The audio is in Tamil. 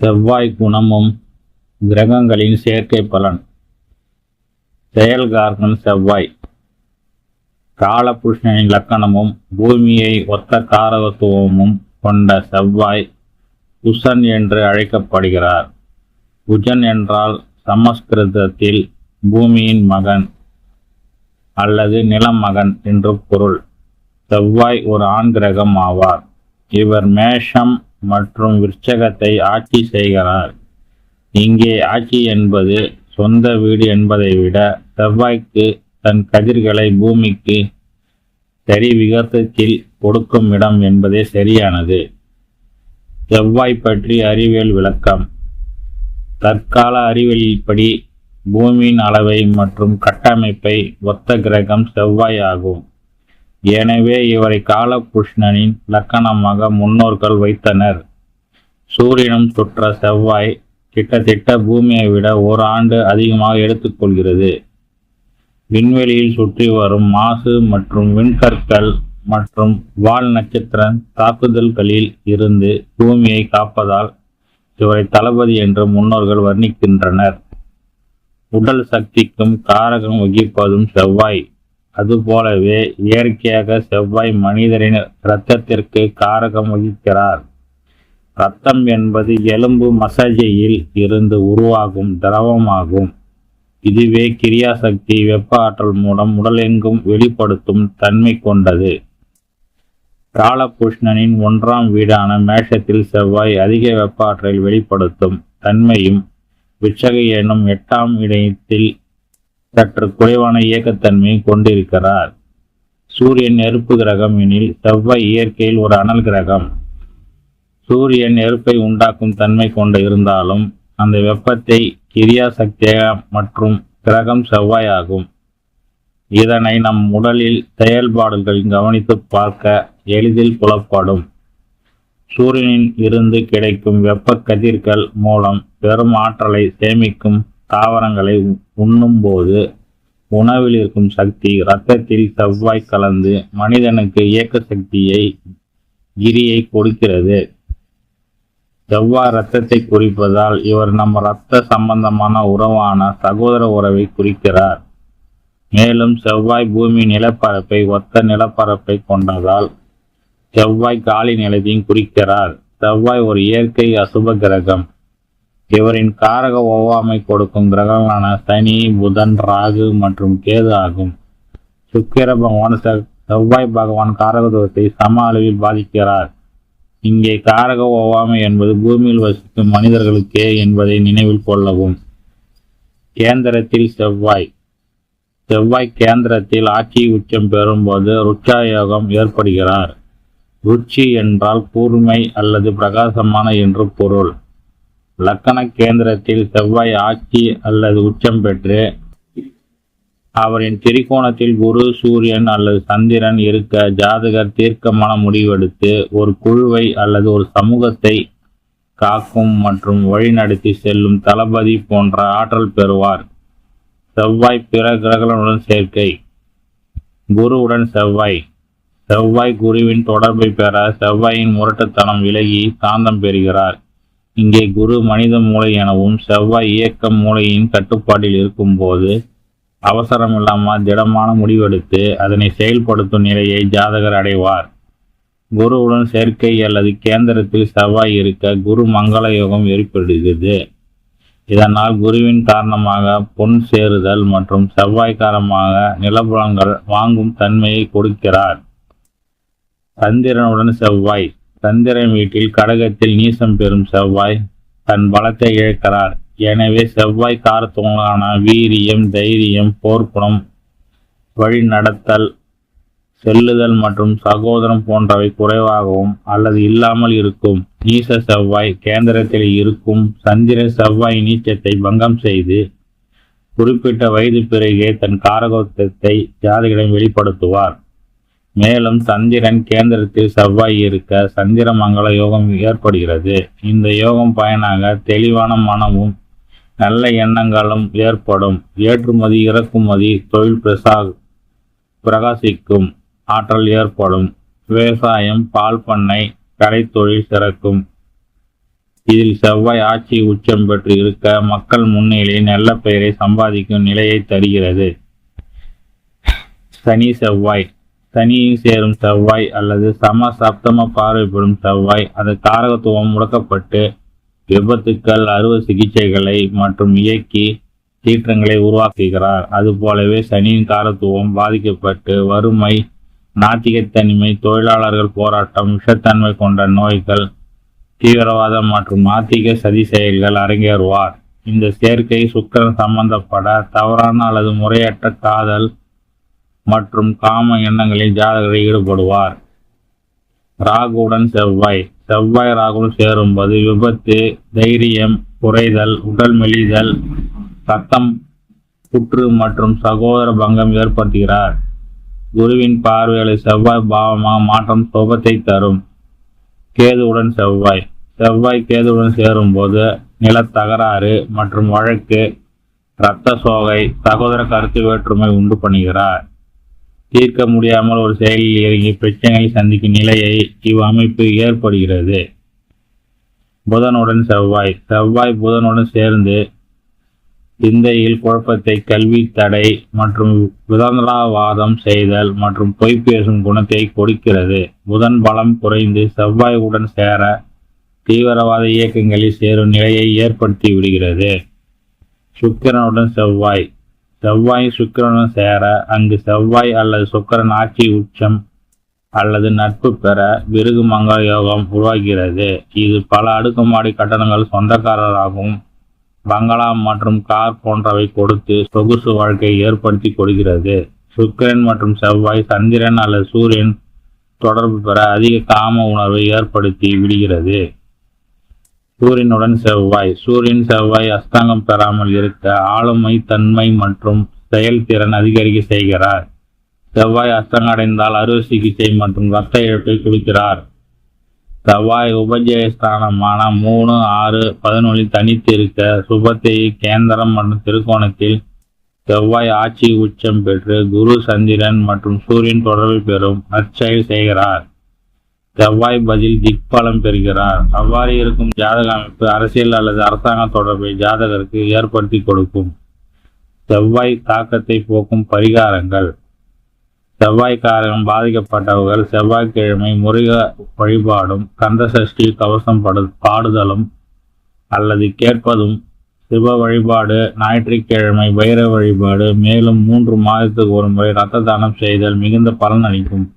செவ்வாய் குணமும் கிரகங்களின் சேர்க்கை பலன். செயல்காரன் செவ்வாய். காலபுருஷனின் லக்கணமும் பூமியை ஒத்த காரகத்துவமும் கொண்ட செவ்வாய் குசன் என்று அழைக்கப்படுகிறார். குஜன் என்றால் சமஸ்கிருதத்தில் பூமியின் மகன் அல்லது நிலமகன் என்று பொருள். செவ்வாய் ஒரு ஆண் கிரகம் ஆவார். இவர் மேஷம் மற்றும் விருச்சகத்தை ஆட்சி செய்கிறார். இங்கே ஆட்சி என்பது சொந்த வீடு என்பதை விட செவ்வாய்க்கு தன் கதிர்களை பூமிக்கு சரி விகத்தத்தில் கொடுக்கும் இடம் என்பதே சரியானது. செவ்வாய் பற்றி அறிவியல் விளக்கம். தற்கால அறிவியல்படி பூமியின் அளவை மற்றும் கட்டமைப்பை ஒத்த கிரகம் செவ்வாய் ஆகும். எனவே இவரை காலபுஷ்ணனின் லக்கணமாக முன்னோர்கள் வைத்தனர். சூரியனும் சுற்ற செவ்வாய் கிட்டத்தட்ட பூமியை விட ஒரு ஆண்டு அதிகமாக எடுத்துக்கொள்கிறது விண்வெளியில் சுற்றி வரும் மாசு மற்றும் விண்கற்கள் மற்றும் வால் நட்சத்திர தாக்குதல்களில் இருந்து பூமியை காப்பதால் இவரை தளபதி என்று முன்னோர்கள் வர்ணிக்கின்றனர். உடல் சக்திக்கும் காரகம் வகிப்பதும் செவ்வாய். அதுபோலவே இயற்கையாக செவ்வாய் மனிதரின் இரத்தத்திற்கு காரகம் வகிக்கிறார். இரத்தம் என்பது எலும்பு மசஜையில் இருந்து உருவாகும் திரவமாகும். இதுவே கிரியாசக்தி வெப்ப ஆற்றல் மூலம் உடலெங்கும் வெளிப்படுத்தும் தன்மை கொண்டது. காலபுஷ்ணனின் ஒன்றாம் வீடான மேஷத்தில் செவ்வாய் அதிக வெப்ப ஆற்றல் வெளிப்படுத்தும் தன்மையும் விச்சகை எனும் எட்டாம் இடத்தில் சற்று குறைவான இயக்கத்தன்மையை கொண்டிருக்கிறார். சூரியன் நெருப்பு கிரகம் எனில் செவ்வாய் இயற்கையில் ஒரு அனல் கிரகம். சூரியன் நெருப்பை உண்டாக்கும் தன்மை கொண்டு இருந்தாலும் அந்த வெப்பத்தை கிரியா சக்தியாக மற்றும் கிரகம் செவ்வாய் ஆகும் இதனை நம் உடலில் செயல்பாடுகள் கவனித்து பார்க்க எளிதில் புலப்படும். சூரியனில் இருந்து கிடைக்கும் வெப்ப கதிர்கள் மூலம் பெரும் ஆற்றலை சேமிக்கும் தாவரங்களை உண்ணும்போது உணவில் இருக்கும் சக்தி இரத்தத்தில் செவ்வாய் கலந்து மனிதனுக்கு இயக்க சக்தியை கிரியை கொடுக்கிறது. செவ்வாய் இரத்தத்தை குறிப்பதால் இவர் நம் இரத்த சம்பந்தமான உறவான சகோதர உறவை குறிக்கிறார். மேலும் செவ்வாய் பூமி நிலப்பரப்பை ஒத்த நிலப்பரப்பை கொண்டதால் செவ்வாய் காலி நிலத்தையும் குறிக்கிறார். செவ்வாய் ஒரு இயற்கை அசுப கிரகம். இவரின் காரக ஒவ்வாமை கொடுக்கும் கிரகங்களான சனி புதன் ராகு மற்றும் கேது ஆகும். சுக்கிர பகவான் செவ்வாய் பகவான் காரகத்துவத்தை சம அளவில் பாதிக்கிறார். இங்கே காரக ஒவ்வாமை என்பது பூமியில் வசிக்கும் மனிதர்களுக்கே என்பதை நினைவில் கொள்ளவும். கேந்திரத்தில் செவ்வாய். செவ்வாய் கேந்திரத்தில் ஆட்சி உச்சம் பெறும்போது ருச்சாயோகம் ஏற்படுகிறார். ருச்சி என்றால் கூர்மை அல்லது பிரகாசமான என்று பொருள். லக்கண கேந்திரத்தில் செவ்வாய் ஆட்சி அல்லது உச்சம் பெற்று அவரின் திரிகோணத்தில் குரு சூரியன் அல்லது சந்திரன் இருக்க ஜாதகர் தீர்க்கமான முடிவெடுத்து ஒரு குழுவை அல்லது ஒரு சமூகத்தை காக்கும் மற்றும் வழிநடத்தி செல்லும் தளபதி போன்ற ஆற்றல் பெறுவார். செவ்வாய் பிற கிரகங்களுடன் சேர்க்கை. குருவுடன் செவ்வாய். செவ்வாய் குருவின் தொடர்பை பெற செவ்வாயின் முரட்டுத்தனம் விலகி காந்தம் பெறுகிறார். இங்கே குரு மனித மூளை எனவும் செவ்வாய் இயக்க மூளையின் கட்டுப்பாட்டில் இருக்கும்போது அவசரம் இல்லாமல் திடமான முடிவெடுத்து அதனை செயல்படுத்தும் நிலையை ஜாதகர் அடைவார். குருவுடன் சேர்க்கை அல்லது கேந்திரத்தில் செவ்வாய் இருக்க குரு மங்கள யோகம் ஏற்படுகிறது. இதனால் குருவின் காரணமாக பொன் சேருதல் மற்றும் செவ்வாய் காரணமாக நிலபுலங்கள் வாங்கும் தன்மையை கொடுக்கிறார். சந்திரனுடன் செவ்வாய் சந்திரன் வீட்டில் கடகத்தில் நீசம் பெறும் செவ்வாய் தன் பலத்தை இழக்கிறார். எனவே செவ்வாய் காரத்துவங்களான வீரியம் தைரியம் போர்க்குணம் வழி நடத்தல் செல்லுதல் மற்றும் சகோதரம் போன்றவை குறைவாகவும் அல்லது இல்லாமல் இருக்கும். நீச செவ்வாய் கேந்திரத்தில் இருக்கும் சந்திர செவ்வாய் நீச்சத்தை பங்கம் செய்து குறிப்பிட்ட வயது பிறகே தன் காரகோத்தத்தை ஜாதிகளிடம் வெளிப்படுத்துவார். மேலும் சந்திரன் கேந்திரத்தில் செவ்வாய் இருக்க சந்திர மங்கள யோகம் ஏற்படுகிறது. இந்த யோகம் பயனாக தெளிவான மனமும் நல்ல எண்ணங்களும் ஏற்படும். ஏற்றுமதி இறக்குமதி தொழில் பிரசா பிரகாசிக்கும் ஆற்றல் ஏற்படும். விவசாயம் பால் பண்ணை கடைத்தொழில் சிறக்கும். இதில் செவ்வாய் ஆட்சி உச்சம் பெற்று இருக்க மக்கள் முன்னிலையில் நல்ல பெயரை சம்பாதிக்கும் நிலையை தருகிறது. சனி செவ்வாய் சனியில் சேரும் செவ்வாய் அல்லது சம சப்தம பார்வைப்படும் செவ்வாய். அது காரகத்துவம் முடக்கப்பட்டு விபத்துக்கள் அறுவை சிகிச்சைகளை மற்றும் இயக்கி சீற்றங்களை உருவாக்குகிறார். அதுபோலவே சனியின் காரத்துவம் பாதிக்கப்பட்டு வறுமை நாத்திகத்தனிமை தொழிலாளர்கள் போராட்டம் விஷத்தன்மை கொண்ட நோய்கள் தீவிரவாதம் மற்றும் நாத்திக சதி செயல்கள் அரங்கேறுவார். இந்த சேர்க்கை சுக்கரன் சம்பந்தப்பட தவறான அல்லது முறையற்ற காதல் மற்றும் காம எண்ணங்களில் ஜாதகரை ஈடுபடுவார். ராகுவுடன் செவ்வாய். செவ்வாய் ராகுடன் சேரும்போது விபத்து தைரியம் குறைதல் உடல் மெலிதல் சத்தம் புற்று மற்றும் சகோதர பங்கம் ஏற்படுத்துகிறார். குருவின் பார்வைகளை செவ்வாய் பாவமாக மாற்றம் சுபத்தை தரும். கேதுவுடன் செவ்வாய். செவ்வாய் கேதுவுடன் சேரும்போது நிலத்தகராறு மற்றும் வழக்கு இரத்த சோகை சகோதர கருத்து வேற்றுமை உண்டு பண்ணுகிறார். தீர்க்க முடியாமல் ஒரு செயலில் இறங்கி பிரச்சனைகளை சந்திக்கும் நிலையை இவ்வமைப்பு ஏற்படுகிறது. புதனுடன் செவ்வாய். செவ்வாய் புதனுடன் சேர்ந்து சிந்தையில் குழப்பத்தை கல்வி தடை மற்றும் விதந்திராவாதம் செய்தல் மற்றும் பொய் பேசும் குணத்தை கொடுக்கிறது. புதன் பலம் குறைந்து செவ்வாயுடன் சேர தீவிரவாத இயக்கங்களில் சேரும் நிலையை ஏற்படுத்தி விடுகிறது. சுக்கிரனுடன் செவ்வாய். செவ்வாய் சுக்கிரனும் சேர அங்கு செவ்வாய் அல்லது சுக்கிரன் ஆட்சி உச்சம் அல்லது நட்பு பெற விருகு மங்கள யோகம் உருவாகிறது. இது பல அடுக்குமாடி கட்டணங்கள் சொந்தக்காரராகவும் பங்களா மற்றும் கார் போன்றவை கொடுத்து சொகுசு வாழ்க்கையை ஏற்படுத்தி கொடுக்கிறது சுக்கிரன் மற்றும் செவ்வாய் சந்திரன் அல்லது சூரியன் தொடர்பு பெற அதிக காம உணர்வை ஏற்படுத்தி விடுகிறது. சூரியனுடன் செவ்வாய். சூரியன் செவ்வாய் அஸ்தாங்கம் பெறாமல் இருக்க ஆளுமை தன்மை மற்றும் செயல்திறன் அதிகரிக்க செய்கிறார். செவ்வாய் அஸ்தங்கம் அடைந்தால் அறுவை சிகிச்சை மற்றும் இரத்த இழப்பை கொடுக்கிறார் செவ்வாய் உபஜயஸ்தானமான மூணு ஆறு பதினொன்றில் தனித்து இருக்க சுபத்தை கேந்திரம் மற்றும் திருக்கோணத்தில் செவ்வாய் ஆட்சி உச்சம் பெற்று குரு சந்திரன் மற்றும் சூரியன் தொடர்பு பெறும் நற்செயல் செய்கிறார். செவ்வாய் பதில் திக்பலம் பெறுகிறார். அவ்வாறு இருக்கும் ஜாதக அமைப்பு அரசியல் அல்லது அரசாங்க தொடர்பை ஜாதகருக்கு ஏற்படுத்தி கொடுக்கும். செவ்வாய் தாக்கத்தை போக்கும் பரிகாரங்கள். செவ்வாய் காரகம் பாதிக்கப்பட்டவர்கள் செவ்வாய்க்கிழமை முருக வழிபாடும் கந்த சஷ்டி கவசம் படு பாடுதலும் அல்லது கேட்பதும் சிவ வழிபாடு ஞாயிற்றுக்கிழமை வைர வழிபாடு மேலும் மூன்று மாதத்துக்கு ஒரு முறை இரத்த தானம் செய்தல் மிகுந்த பலன் அளிக்கும்.